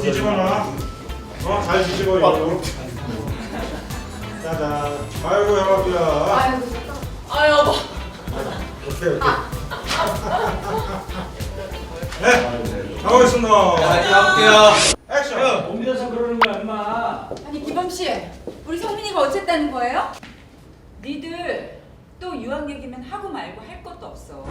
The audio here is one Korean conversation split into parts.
뒤집어놔. 어, 잘 뒤집어 이거. 짜잔. 아이고 형아야. 아이고 아 여보 오케이 오케이. 네. 가보겠습니다. 가볼게요. 액션. 옮겨서 그러는 거야 임마 아니 기범 씨 우리 성민이가 어쨌다는 거예요? 니들 또 유학 얘기면 하고 말고 할 것도 없어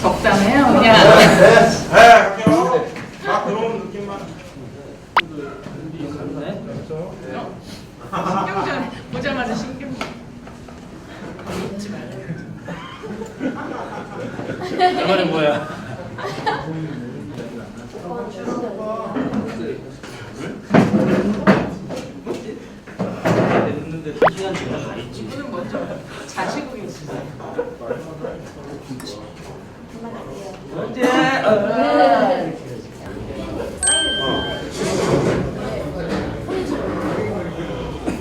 적당해요 그냥 네, 갈게요. 다. 신경전 보자마자 신경전 내 말이 뭐야 됐는데 두 시간 지나 가 있지 이분은 먼저 계시죠 언제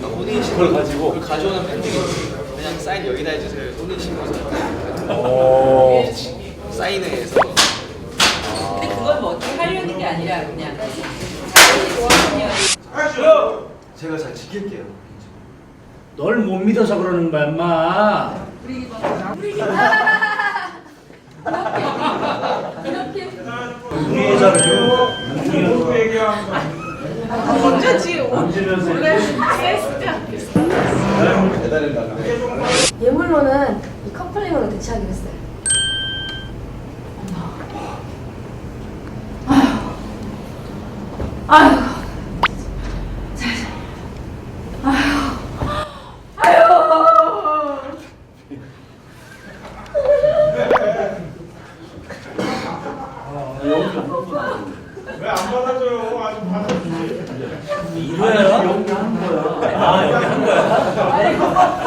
혼인신고 가지고 그 가져오는 팬들이 그냥 사인 여기다 해주세요. 혼인신고서 사인을 해서 근데 그건 뭐 어떻게 하려는 게 아니라 그냥 액션. 제가 잘 지킬게요. 널 못 믿어서 그러는 거야 임마. 이렇게 위에서 누구 얘기하는 거. 먼저 지금 얹으면서 원래 세스트 예물로는 이 커플링으로 대체하기로 했어요. 아유 아유 왜 안 받아줘요? 아직 받아주지. 이거야 여기 한 거야 아 여기 한 거야 수고하